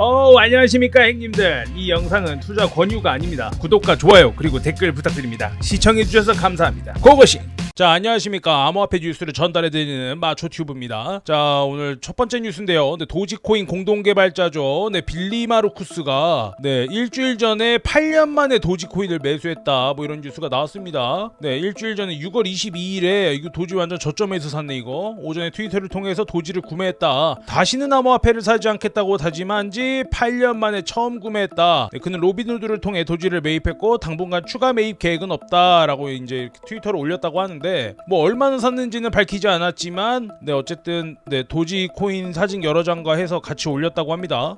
어 안녕하십니까 행님들. 이 영상은 투자 권유가 아닙니다. 구독과 좋아요 그리고 댓글 부탁드립니다. 시청해주셔서 감사합니다. 고고싱 자 안녕하십니까. 암호화폐 뉴스를 전달해드리는 마초튜브입니다. 자 오늘 첫 번째 뉴스인데요. 네, 도지코인 공동개발자죠. 네 빌리 마르쿠스가 네 일주일 전에 8년 만에 도지코인을 매수했다. 뭐 이런 뉴스가 나왔습니다. 네 일주일 전에 6월 22일에 이거 도지 완전 저점에서 샀네 이거. 오전에 트위터를 통해서 도지를 구매했다. 다시는 암호화폐를 사지 않겠다고 다짐한 지 8년 만에 처음 구매했다. 네, 그는 로빈후드를 통해 도지를 매입했고 당분간 추가 매입 계획은 없다라고 이제 트위터를 올렸다고 하는데 뭐 얼마나 샀는지는 밝히지 않았지만 네 어쨌든 네 도지 코인 사진 여러 장과 해서 같이 올렸다고 합니다.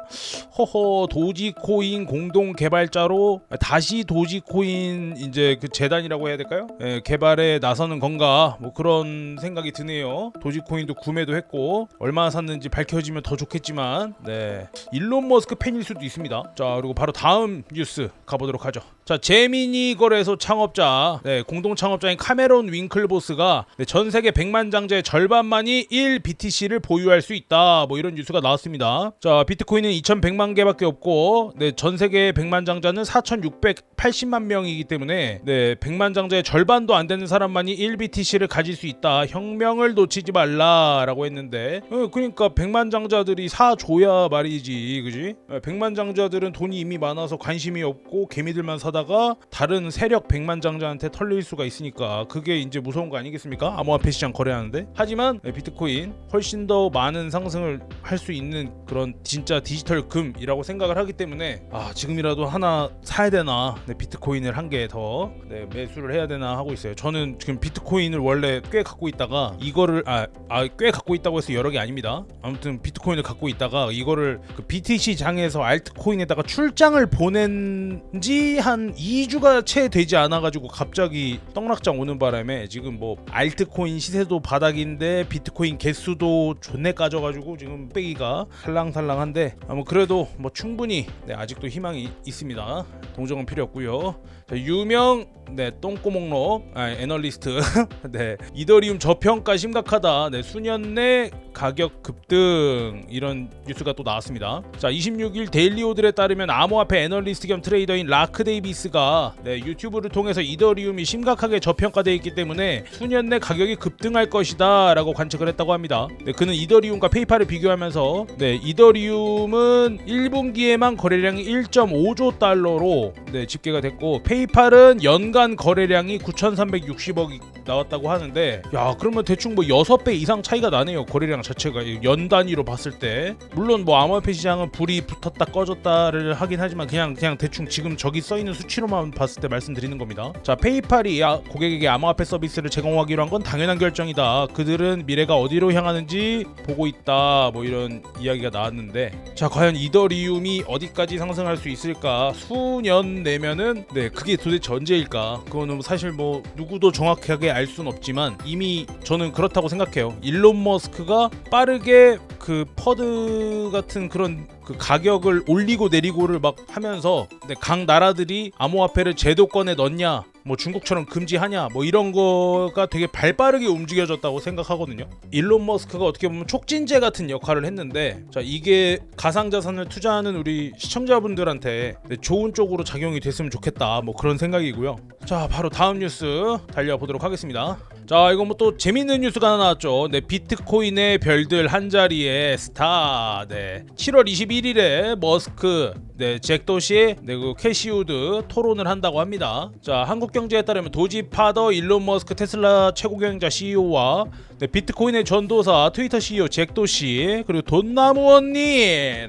허허 도지 코인 공동 개발자로 다시 도지 코인 이제 그 재단이라고 해야 될까요? 예, 개발에 나서는 건가 뭐 그런 생각이 드네요. 도지 코인도 구매도 했고 얼마나 샀는지 밝혀지면 더 좋겠지만 네 일론 머스크 팬일 수도 있습니다. 자 그리고 바로 다음 뉴스 가보도록 하죠. 자 제미니 거래소 창업자 네, 공동 창업자인 카메론 윙클 보스가 네, 전 세계 100만 장자의 절반만이 1 BTC를 보유할 수 있다 뭐 이런 뉴스가 나왔습니다. 자 비트코인은 2,100만 개밖에 없고 네, 전 세계 100만 장자는 4,680만 명이기 때문에 네, 100만 장자의 절반도 안 되는 사람만이 1 BTC를 가질 수 있다. 혁명을 놓치지 말라라고 했는데 어, 그러니까 100만 장자들이 사줘야 말이지 그지? 어, 100만 장자들은 돈이 이미 많아서 관심이 없고 개미들만 사다가 다른 세력 100만 장자한테 털릴 수가 있으니까 그게 이제 무 서운 거 아니겠습니까? 암호화폐 시장 거래하는데 하지만 네, 비트코인 훨씬 더 많은 상승을 할 수 있는 그런 진짜 디지털 금이라고 생각을 하기 때문에 아 지금이라도 하나 사야 되나 네, 비트코인을 한 개 더 네, 매수를 해야 되나 하고 있어요. 저는 지금 비트코인을 원래 꽤 갖고 있다가 이거를 아꽤 갖고 있다고 해서 여러 개 아닙니다. 아무튼 비트코인을 갖고 있다가 이거를 그 BTC 장에서 알트코인에다가 출장을 보낸 지 한 2주가 채 되지 않아 가지고 갑자기 떡락장 오는 바람에 지금 뭐 알트코인 시세도 바닥인데 비트코인 개수도 존내 까져 가지고 지금 빼기가 살랑살랑한데 아, 뭐 그래도 뭐 충분히 네, 아직도 희망이 있습니다. 동정은 필요 없고요. 자, 유명 네 똥구멍로 아, 애널리스트 네 이더리움 저평가 심각하다. 네 수년 내 가격 급등 이런 뉴스가 또 나왔습니다. 자 26일 데일리 오들에 따르면 암호화폐 애널리스트 겸 트레이더인 라크 데이비스가 네, 유튜브를 통해서 이더리움이 심각하게 저평가되어 있기 때문에 수년 내 가격이 급등할 것이다 라고 관측을 했다고 합니다. 네, 그는 이더리움과 페이팔을 비교하면서 네, 이더리움은 1분기에만 거래량이 1.5조 달러로 네, 집계가 됐고 페이팔은 연간 거래량이 9,360억이 나왔다고 하는데 야 그러면 대충 뭐 6배 이상 차이가 나네요 거래량 자체가. 연 단위로 봤을 때. 물론 뭐 암호화폐 시장은 불이 붙었다 꺼졌다를 하긴 하지만 그냥 그냥 대충 지금 저기 써 있는 수치로만 봤을 때 말씀드리는 겁니다. 자 페이팔이 아, 고객에게 암호화폐 서비스를 제공하기로 한 건 당연한 결정이다. 그들은 미래가 어디로 향하는지 보고 있다. 뭐 이런 이야기가 나왔는데. 자 과연 이더리움이 어디까지 상승할 수 있을까? 수년 내면은 네 그게 도대체 언제일까? 그거는 사실 뭐 누구도 정확하게 알 수는 없지만 이미 저는 그렇다고 생각해요. 일론 머스크가 빠르게 그 퍼드 같은 그런 그 가격을 올리고 내리고를 막 하면서 네, 각 나라들이 암호화폐를 제도권에 넣냐 뭐 중국처럼 금지하냐 뭐 이런 거가 되게 발빠르게 움직여졌다고 생각하거든요. 일론 머스크가 어떻게 보면 촉진제 같은 역할을 했는데 자 이게 가상 자산을 투자하는 우리 시청자분들한테 네, 좋은 쪽으로 작용이 됐으면 좋겠다 뭐 그런 생각이고요. 자 바로 다음 뉴스 달려보도록 하겠습니다. 자 이거 뭐 또 재밌는 뉴스가 하나 나왔죠. 네 비트코인의 별들 한 자리에 스타. 네 7월 21일에 머스크 네 잭도시 네그 캐시우드 토론을 한다고 합니다. 자 한국경제에 따르면 도지 파더 일론 머스크 테슬라 최고 경영자 CEO와 네, 비트코인의 전도사 트위터 CEO 잭도시 그리고 돈나무 언니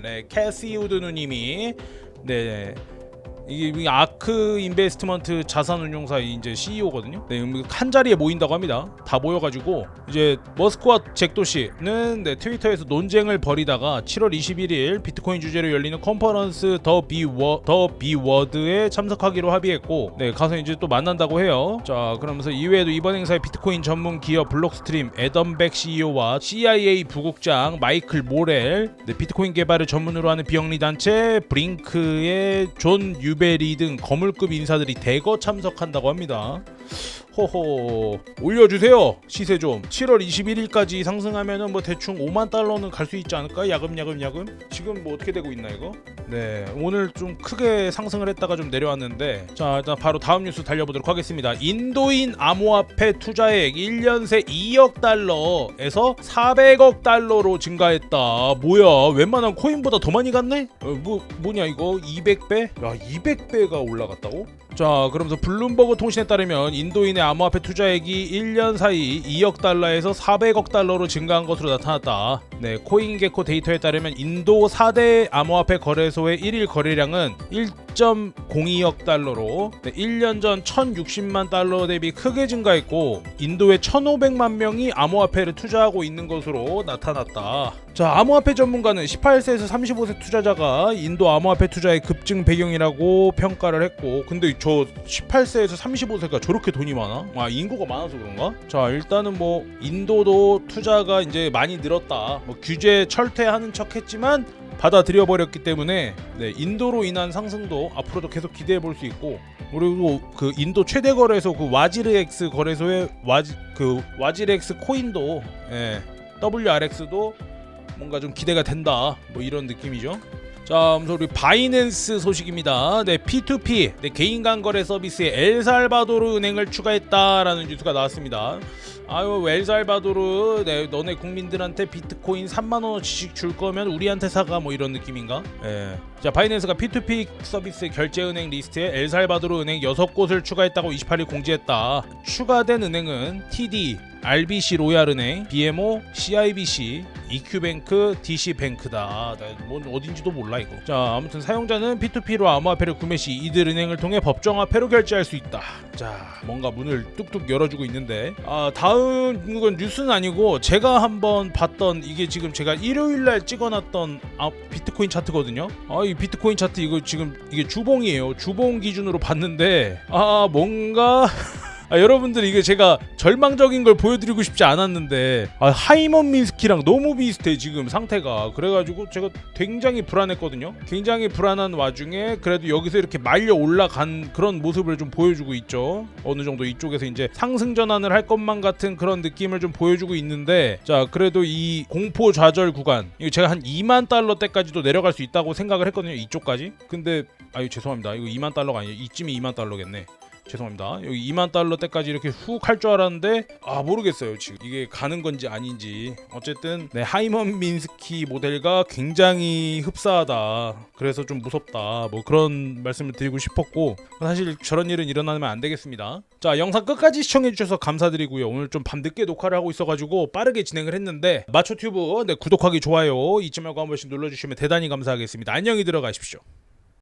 네 캐시우드 누님이 네. 이게 아크 인베스트먼트 자산운용사 이제 CEO거든요. 네, 음, 한 자리에 모인다고 합니다. 다 모여가지고 이제 머스크와 잭도 씨는 네, 트위터에서 논쟁을 벌이다가 7월 21일 비트코인 주제로 열리는 컨퍼런스 더 비워 더 비워드에 참석하기로 합의했고, 네 가서 이제 또 만난다고 해요. 자 그러면서 이외에도 이번 행사에 비트코인 전문 기업 블록스트림 에덤백 CEO와 CIA 부국장 마이클 모렐, 네, 비트코인 개발을 전문으로 하는 비영리 단체 브링크의 존 유 베리 등 거물급 인사들이 대거 참석한다고 합니다. 호호 올려주세요. 시세 좀. 7월 21일까지 상승하면은 뭐 대충 5만 달러는 갈 수 있지 않을까? 야금야금 야금? 지금 뭐 어떻게 되고 있나 이거? 네 오늘 좀 크게 상승을 했다가 좀 내려왔는데 자 일단 바로 다음 뉴스 달려보도록 하겠습니다. 인도인 암호화폐 투자액 1년 새 2억 달러에서 400억 달러로 증가했다. 뭐야 웬만한 코인보다 더 많이 갔네? 어, 뭐 뭐냐 이거? 200배? 야 200배가 올라갔다고 자, 그러면서 블룸버그 통신에 따르면 인도인의 암호화폐 투자액이 1년 사이 2억 달러에서 400억 달러로 증가한 것으로 나타났다. 네, 코인게코 데이터에 따르면 인도 4대 암호화폐 거래소의 1일 거래량은 1.02억 달러로 네, 1년 전 1,060만 달러 대비 크게 증가했고 인도에 1,500만 명이 암호화폐를 투자하고 있는 것으로 나타났다. 자, 암호화폐 전문가는 18세에서 35세 투자자가 인도 암호화폐 투자의 급증 배경이라고 평가를 했고, 근데 저 18세에서 35세가 저렇게 돈이 많아? 아, 인구가 많아서 그런가? 자, 일단은 뭐 인도도 투자가 이제 많이 늘었다. 뭐 규제 철퇴하는 척 했지만 받아들여 버렸기 때문에 네, 인도로 인한 상승도 앞으로도 계속 기대해 볼 수 있고 그리고 그 인도 최대 거래소 그 와지르엑스 거래소의 와지 그 와지르엑스 코인도 예, WRX도 뭔가 좀 기대가 된다 뭐 이런 느낌이죠. 자, 우리 바이낸스 소식입니다. 네, P2P 네, 개인 간 거래 서비스에 엘살바도르 은행을 추가했다라는 뉴스가 나왔습니다. 아유, 엘살바도르, 네, 너네 국민들한테 비트코인 3만 원어치씩 줄 거면 우리한테 사가 뭐 이런 느낌인가? 예. 자, 바이낸스가 P2P 서비스 결제 은행 리스트에 엘살바도르 은행 6곳을 추가했다고 28일 공지했다. 추가된 은행은 TD, RBC 로얄은행, BMO, CIBC, EQ뱅크, DC뱅크다. 뭔 어딘지도 몰라 이거. 자, 아무튼 사용자는 P2P로 암호화폐를 구매 시 이들 은행을 통해 법정화폐로 결제할 수 있다. 자, 뭔가 문을 뚝뚝 열어주고 있는데, 아 다음 이건 뉴스는 아니고 제가 한번 봤던 이게 지금 제가 일요일날 찍어놨던 아, 비트코인 차트거든요. 아, 이 비트코인 차트 이거 지금 이게 주봉이에요. 주봉 기준으로 봤는데, 아 뭔가. 아, 여러분들 이게 제가 절망적인 걸 보여드리고 싶지 않았는데 아, 하이먼 민스키랑 너무 비슷해 지금 상태가. 그래가지고 제가 굉장히 불안했거든요. 굉장히 불안한 와중에 그래도 여기서 이렇게 말려 올라간 그런 모습을 좀 보여주고 있죠. 어느 정도 이쪽에서 이제 상승 전환을 할 것만 같은 그런 느낌을 좀 보여주고 있는데 자 그래도 이 공포 좌절 구간 이거 제가 한 2만 달러대까지도 내려갈 수 있다고 생각을 했거든요 이쪽까지. 근데 아유 죄송합니다. 이거 2만 달러가 아니에요. 이쯤이 2만 달러겠네 죄송합니다. 여기 2만 달러 때까지 이렇게 훅 할 줄 알았는데 아 모르겠어요 지금 이게 가는 건지 아닌지 어쨌든 네 하이먼 민스키 모델가 굉장히 흡사하다. 그래서 좀 무섭다. 뭐 그런 말씀을 드리고 싶었고 사실 저런 일은 일어나면 안 되겠습니다. 자 영상 끝까지 시청해 주셔서 감사드리고요. 오늘 좀 밤늦게 녹화를 하고 있어가지고 빠르게 진행을 했는데 마초튜브 네 구독하기 좋아요 잊지 말고 한 번씩 눌러주시면 대단히 감사하겠습니다. 안녕히 들어가십시오.